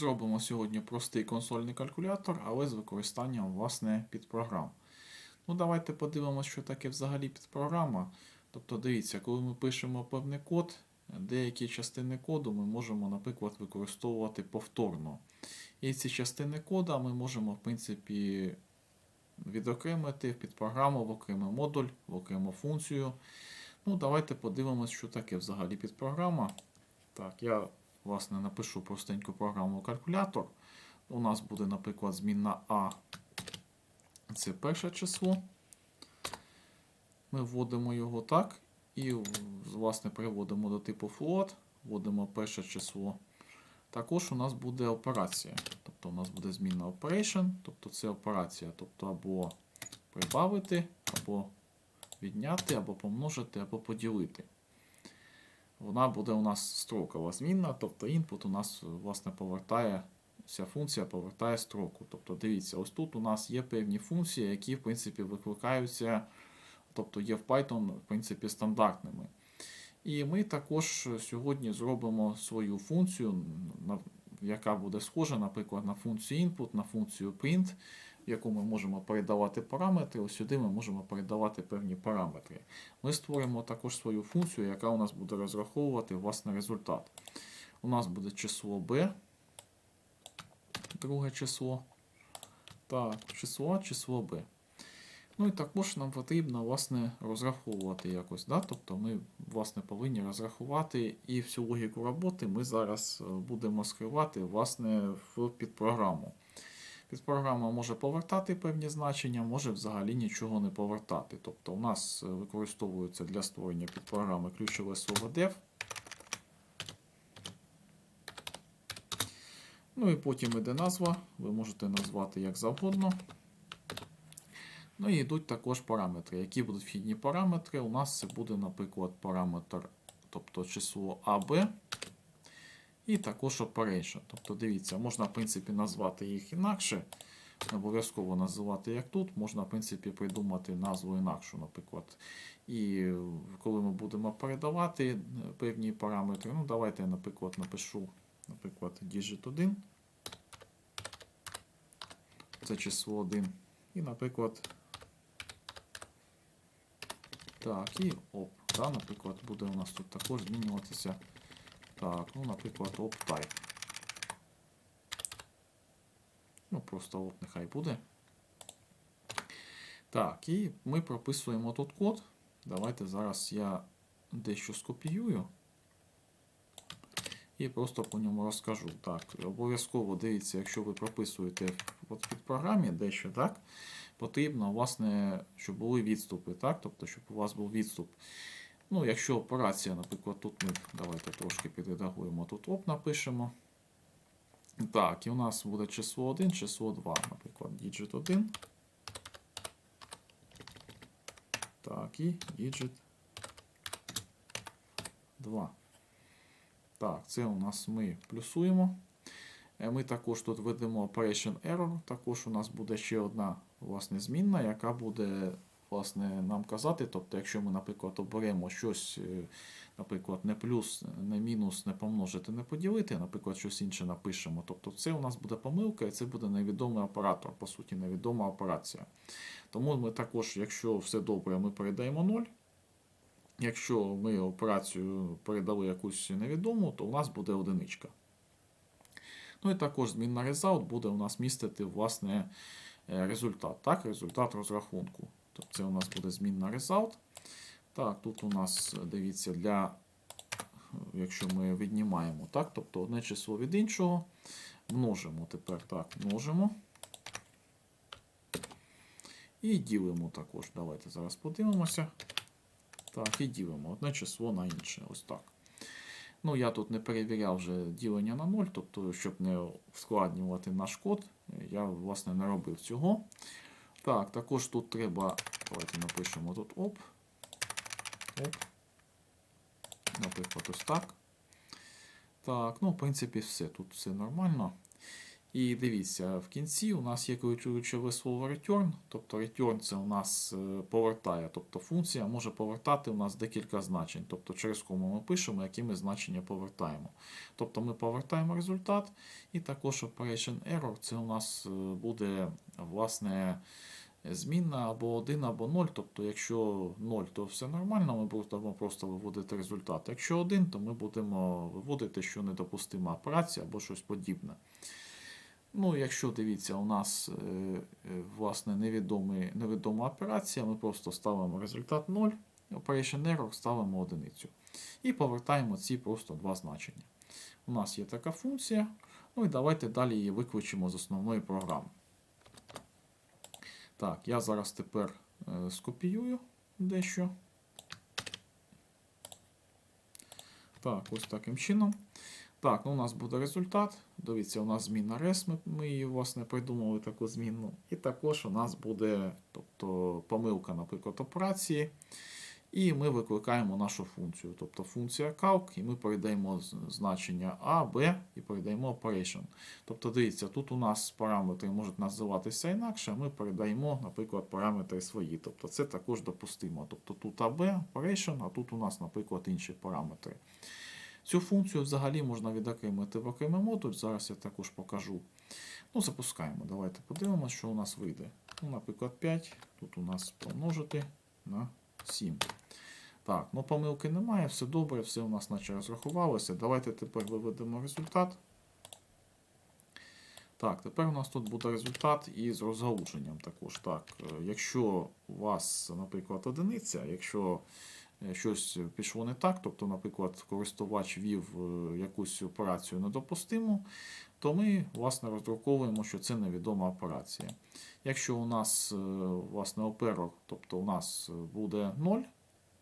Зробимо сьогодні простий консольний калькулятор, але з використанням власне підпрограм. Ну, давайте подивимося, що таке взагалі підпрограма. Тобто, дивіться, коли ми пишемо певний код, деякі частини коду ми можемо, наприклад, використовувати повторно. І ці частини кода ми можемо, в принципі, відокремити в підпрограму в окремий модуль, в окрему функцію. Ну, давайте подивимося, що таке взагалі підпрограма. Так, я власне напишу простеньку програму калькулятор. У нас буде, наприклад, змінна А. Це перше число. Ми вводимо його так. І, власне, переводимо до типу float, вводимо перше число. Також у нас буде операція. Тобто у нас буде змінна operation, тобто це операція. Тобто або прибавити, або відняти, або помножити, або поділити. Вона буде у нас строкова змінна, тобто input у нас власне повертає, ця функція повертає строку. Тобто, дивіться, ось тут у нас є певні функції, які в принципі викликаються, тобто є в Python в принципі стандартними. І ми також сьогодні зробимо свою функцію, яка буде схожа, наприклад, на функцію input, на функцію print, яку ми можемо передавати параметри. Ось сюди ми можемо передавати певні параметри. Ми створимо також свою функцію, яка у нас буде розраховувати власне результат. У нас буде число b, друге число. Так, число А, число b. Ну і також нам потрібно власне, розраховувати якось. Да? Тобто ми власне, повинні розрахувати і всю логіку роботи ми зараз будемо скривати власне, в підпрограму. Підпрограма може повертати певні значення, може взагалі нічого не повертати. Тобто у нас використовується для створення підпрограми ключове слово dev. Ну і потім іде назва, ви можете назвати як завгодно. Ну і йдуть також параметри. Які будуть вхідні параметри? У нас це буде, наприклад, параметр, тобто число AB. І також operation. Тобто, дивіться, можна, в принципі, назвати їх інакше. Обов'язково називати як тут, можна, в принципі, придумати назву інакшу, наприклад. І коли ми будемо передавати певні параметри, ну, давайте я, наприклад, напишу, наприклад, digit 1. Це число 1. І, наприклад, так, і оп. Да, Наприклад, буде у нас тут також змінюватися. Так, ну, наприклад, op-type. Ну, просто op нехай буде. Так, і ми прописуємо тут код. Давайте зараз я дещо скопіюю. І просто по ньому розкажу. Так, обов'язково дивіться, якщо ви прописуєте в програмі дещо, так, потрібно, власне, щоб були відступи, так, тобто, щоб у вас був відступ. Ну, Якщо операція, наприклад, тут ми давайте трошки підредагуємо, тут оп напишемо. Так, і у нас буде число 1, число 2, наприклад, digit 1. Так, і digit 2. Так, це у нас ми плюсуємо. Ми також тут ведемо operation error. Також у нас буде ще одна власне, змінна, яка буде власне, нам казати. Тобто, якщо ми, наприклад, оберемо щось, е, наприклад, не плюс, не мінус, не помножити, не поділити, наприклад, щось інше напишемо. Тобто це у нас буде помилка, і це буде невідомий оператор, по суті, невідома операція. Тому ми також, якщо все добре, ми передаємо 0. Якщо ми операцію передали якусь невідому, то у нас буде одиничка. Ну і також змінна result буде у нас містити власне е, результат. Так, результат розрахунку. Тобто це у нас буде змінна result. Так, тут у нас, дивіться, для, якщо ми віднімаємо, так, тобто одне число від іншого, множимо тепер так, множимо. І ділимо також. Давайте зараз подивимося. Так, і ділимо одне число на інше. Ось так. Ну, я тут не перевіряв вже ділення на 0, тобто, щоб не ускладнювати наш код, я, власне, не робив цього. Так, також тут треба. Давайте напишемо тут оп. Оп. Наприклад, ось так. Так, ну, в принципі, все. Тут все нормально. І дивіться, в кінці у нас є ключове слово return, тобто return це у нас е, повертає, тобто функція може повертати у нас декілька значень. Тобто через кому ми пишемо, які ми значення повертаємо. Тобто ми повертаємо результат, і також operation error це у нас е, буде власне змінна або 1, або 0. Тобто, якщо 0, то все нормально, ми будемо просто виводити результат. Якщо 1, то ми будемо виводити, що недопустима операція або щось подібне. Ну, якщо дивіться, у нас е, е, власне невідома операція, ми просто ставимо результат 0, operation error ставимо одиницю. І повертаємо ці просто два значення. У нас є така функція. Ну і давайте далі її виключимо з основної програми. Так, я зараз тепер е, скопіюю дещо. Так, ось таким чином. Так, ну у нас буде результат. Дивіться, у нас зміна рес, ми, ми її, власне, придумали таку змінну. І також у нас буде тобто, помилка, наприклад, операції. І ми викликаємо нашу функцію. Тобто функція calc, і ми передаємо значення A, B і передаємо operation. Тобто, дивіться, тут у нас параметри можуть називатися інакше, ми передаємо, наприклад, параметри свої. Тобто це також допустимо. Тобто тут AB, operation, а тут у нас, наприклад, інші параметри. Цю функцію взагалі можна відокремити в окремий модуль. Зараз я також покажу. Ну, запускаємо. Давайте подивимося, що у нас вийде. Ну, наприклад, 5. Тут у нас помножити на 7. Так, ну помилки немає, все добре, все у нас наче розрахувалося. Давайте тепер виведемо результат. Так, тепер у нас тут буде результат із розгалуженням також. Так, е, якщо у вас, наприклад, одиниця, якщо е, щось пішло не так, тобто, наприклад, користувач вів е, якусь операцію недопустиму, то ми, власне, роздруковуємо, що це невідома операція. Якщо у нас, е, власне, оперор, тобто у нас буде 0,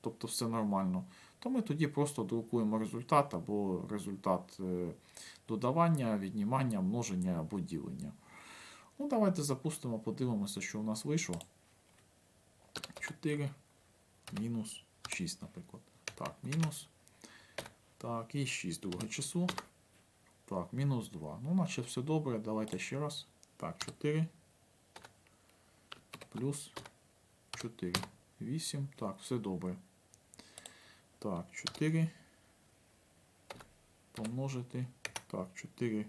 тобто все нормально, то ми тоді просто друкуємо результат або результат е, додавання, віднімання, множення або ділення. Ну, давайте запустимо, подивимося, що у нас вийшло. 4 мінус 6, наприклад. Так, мінус. Так, і 6 друге число. Так, мінус 2. Ну, наче все добре. Давайте ще раз. Так, 4. Плюс 4. 8. Так, все добре. Так, 4. Помножити. Так, 4.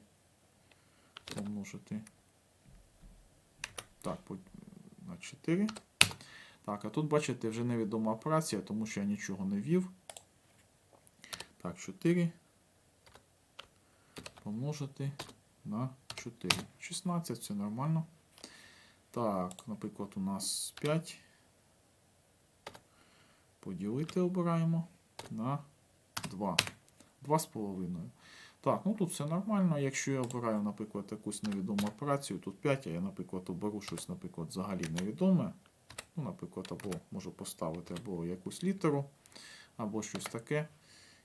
Помножити. Так, на 4. Так, а тут, бачите, вже невідома операція, тому що я нічого не ввів. Так, 4. Помножити на 4. 16, все нормально. Так, наприклад, у нас 5. Поділити обираємо на 2. 2,5. Так, ну тут все нормально. Якщо я обираю, наприклад, якусь невідому операцію, тут 5, а я, наприклад, оберу щось, наприклад, взагалі невідоме. Ну, наприклад, або можу поставити або якусь літеру, або щось таке.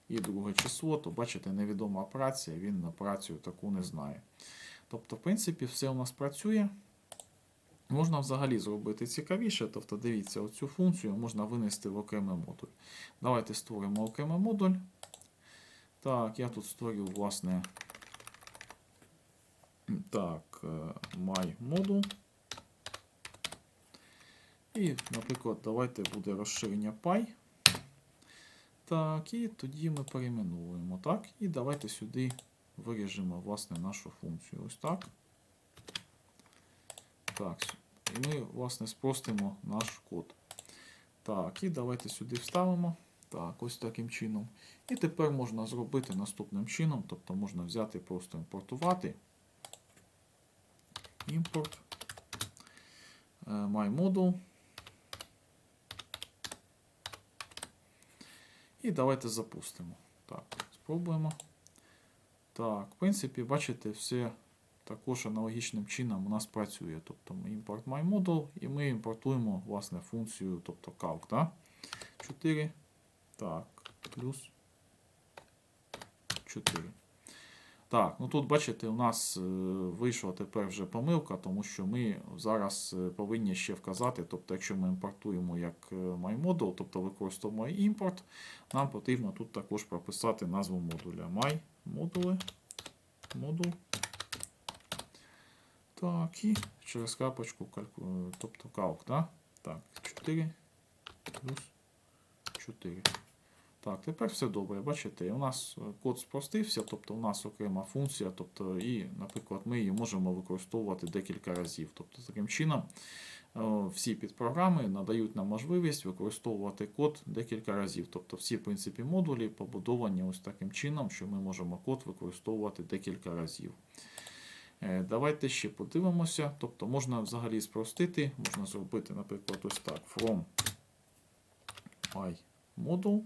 І друге число, то бачите, невідома операція, він операцію таку не знає. Тобто, в принципі, все у нас працює. Можна взагалі зробити цікавіше, тобто дивіться, оцю функцію можна винести в окремий модуль. Давайте створимо окремий модуль. Так, я тут створю, власне, так, е, my. І, наприклад, давайте буде розширення Py. Так, і тоді ми перейменовуємо. Так, і давайте сюди виріжемо, власне, нашу функцію. Ось так. Так, і ми, власне, спростимо наш код. Так, і давайте сюди вставимо. Так, ось таким чином. І тепер можна зробити наступним чином, тобто можна взяти, просто імпортувати. Імпорт. е, MyModule. І давайте запустимо. Так, спробуємо. Так, в принципі, бачите, все також аналогічним чином у нас працює. Тобто ми імпорт MyModel і ми імпортуємо власне функцію, тобто calc. Да? 4. Так, плюс 4. Так, ну тут бачите, у нас е, вийшла тепер вже помилка, тому що ми зараз е, повинні ще вказати, тобто, якщо ми імпортуємо як е, MyModule, тобто використовуємо імпорт, нам потрібно тут також прописати назву модуля. MyModule. Модуль. Так, і через крапочку кальку... тобто калк, да? Так, 4 плюс 4. Так, тепер все добре. Бачите, у нас е, код спростився, тобто у нас окрема функція, тобто і, наприклад, ми її можемо використовувати декілька разів. Тобто, таким чином, е, всі підпрограми надають нам можливість використовувати код декілька разів. Тобто всі, в принципі, модулі побудовані ось таким чином, що ми можемо код використовувати декілька разів. Е, Давайте ще подивимося. Тобто можна взагалі спростити, можна зробити, наприклад, ось так: from my module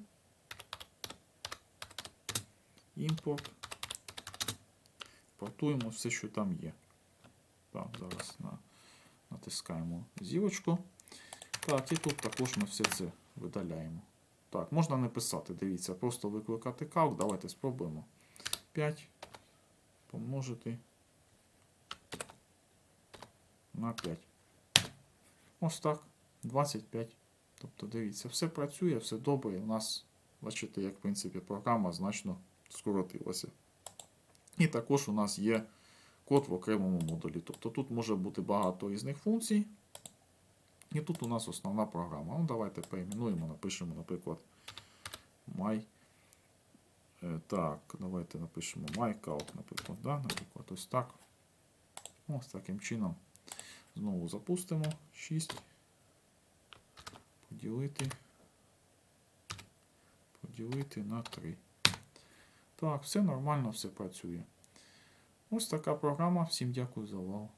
import. Портуємо все, що там є. Так, зараз на, натискаємо зірочку. Так, і тут також ми все це видаляємо. Так, можна не писати, дивіться, просто викликати calc. Давайте спробуємо. 5 помножити на 5. Ось так. 25. Тобто, дивіться, все працює, все добре. У нас, бачите, як в принципі програма значно скоротилася. І також у нас є код в окремому модулі. Тобто тут може бути багато різних функцій. І тут у нас основна програма. Ну, давайте перейменуємо, напишемо, наприклад, my. Е, Так, давайте напишемо myCalc, наприклад, да? наприклад, ось так. Ось таким чином. Знову запустимо 6. Поділити. Поділити на 3. Так, все нормально, все працює. Ось така програма. Всім дякую за увагу.